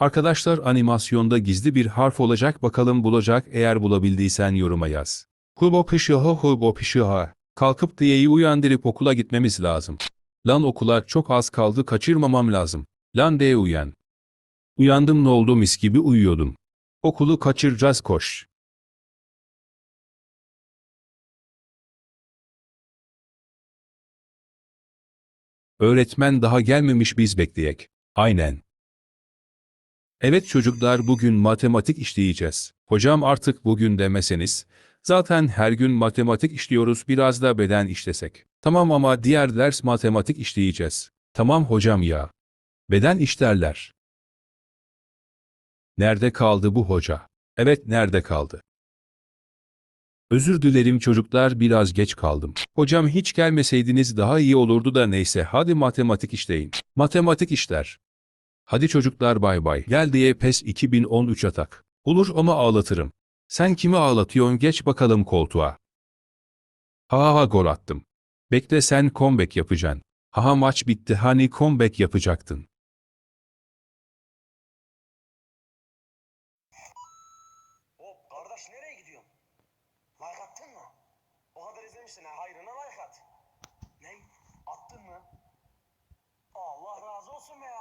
Arkadaşlar animasyonda gizli bir harf olacak bakalım bulacak eğer bulabildiysen yoruma yaz. Hubo pişiho hubo pişiho. Kalkıp diyeyi uyandırıp okula gitmemiz lazım. Lan okula çok az kaldı kaçırmamam lazım. Lan diye uyan. Uyandım ne oldu mis gibi uyuyordum. Okulu kaçıracağız koş. Öğretmen daha gelmemiş biz bekleyek. Aynen. Evet çocuklar bugün matematik işleyeceğiz. Hocam artık bugün demeseniz. Zaten her gün matematik işliyoruz biraz da beden işlesek. Tamam ama diğer ders matematik işleyeceğiz. Tamam hocam ya. Beden işlerler. Nerede kaldı bu hoca? Evet nerede kaldı? Özür dilerim çocuklar biraz geç kaldım. Hocam hiç gelmeseydiniz daha iyi olurdu da neyse hadi matematik işleyin. Matematik işler. Hadi çocuklar bay bay. Gel diye PES 2013 atak. Olur ama ağlatırım. Sen kimi ağlatıyorsun geç bakalım koltuğa. Ha ha gol attım. Bekle sen comeback yapacaksın. Haha maç bitti hani comeback yapacaktın. Hop kardeş nereye gidiyorsun? Like mı? O kadar izlemişsin ha hayrına like at. Ne? Attın mı? Allah razı olsun ya.